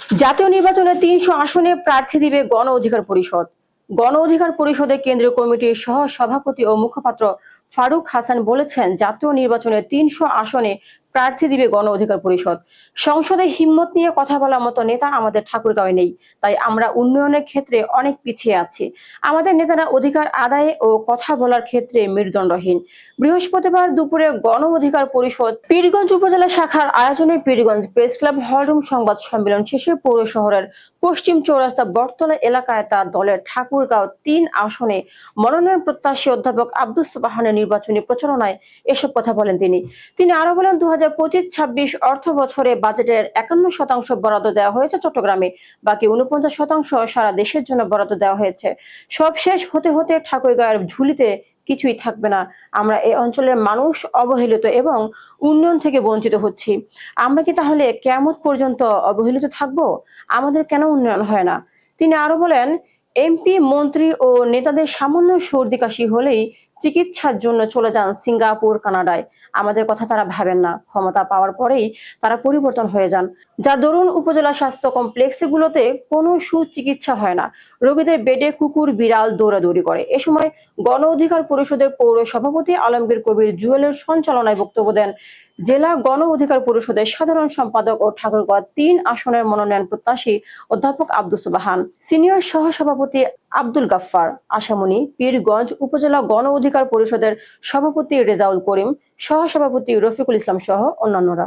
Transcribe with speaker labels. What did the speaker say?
Speaker 1: জাতীয় নির্বাচনে তিনশো আসনে প্রার্থী দিবে গণ অধিকার পরিষদ। গণ অধিকার পরিষদের কেন্দ্রীয় কমিটির সহ সভাপতি ও মুখপাত্র ফারুক হাসান বলেছেন, জাতীয় নির্বাচনে তিনশো আসনে প্রার্থী দিবে গণ অধিকার পরিষদ। সংসদে হিম্মত নিয়ে কথা বলার মতো নেতা আমাদের ঠাকুরগাঁওয়ে নেই, তাই আমরা উন্নয়নের ক্ষেত্রে অনেক পিছিয়ে আছি। আমাদের নেতারা অধিকার আদায়ে ও কথা বলার ক্ষেত্রে মেরুদণ্ডহীন। বৃহস্পতিবার দুপুরে গণ অধিকার পরিষদ পীরগঞ্জ উপজেলা শাখার আয়োজনে পীরগঞ্জ প্রেস ক্লাব হলরুম সংবাদ সম্মেলন শেষে পৌর শহরের পশ্চিম চৌরাস্তা বটতলা এলাকায় তার দলের ঠাকুরগাঁও তিন আসনে মনোনয়ন প্রত্যাশী অধ্যাপক আব্দুস সুবাহানের নির্বাচনী প্রচারণায় এসব কথা বলেন তিনি। তিনি আরও বলেন দু হাজার হাজার পঁচিশ, ছাব্বিশ অর্থ বছরে বাজেটের একান্ন শতাংশ বরাদ্দ দেওয়া হয়েছে চট্টগ্রামে। বাকি উনপঞ্চাশ শতাংশ সারা দেশের জন্য বরাদ্দ দেওয়া হয়েছে। সব শেষ হতে হতে ঠাকুরগাঁয়ের ঝুলিতে কিছুই থাকবে না। আমরা এই অঞ্চলের মানুষ, অবহেলিত এবং উন্নয়ন থেকে বঞ্চিত হচ্ছি। আমরা কি তাহলে কেমন পর্যন্ত অবহেলিত থাকব? আমাদের কেন উন্নয়ন হয় না? তিনি আরও বলেন, এমপি, মন্ত্রী ও নেতাদের সামান্য সর্দি কাশি হলেই চিকিৎসার জন্য চলে যান সিঙ্গাপুর, কানাডায়। আমাদের কথা তারা ভাবেন না। ক্ষমতা পাওয়ার পরেই তারা পরিবর্তন হয়ে যান। যার দরুন উপজেলা স্বাস্থ্য কমপ্লেক্সগুলোতে কোনো সুচিকিৎসা হয় না। রোগীদের বেডে কুকুর, বিড়াল দৌড়াদৌড়ি করে। এ সময় গণ অধিকার পরিষদের পৌর সভাপতি আলমগীর কবির জুয়েলের সঞ্চালনায় বক্তব্য দেন জেলা গণ অধিকার পরিষদের সাধারণ সম্পাদক ও ঠাকুরগড় তিন আসনের মনোনয়ন প্রত্যাশী অধ্যাপক আব্দুল সুবাহান, সিনিয়র সহসভাপতি আব্দুল গাফার আশামণি পীরগঞ্জ উপজেলা গণ অধিকার পরিষদের সভাপতি রেজাউল করিম, সহসভাপতি রফিকুল ইসলাম সহ অন্যান্যরা।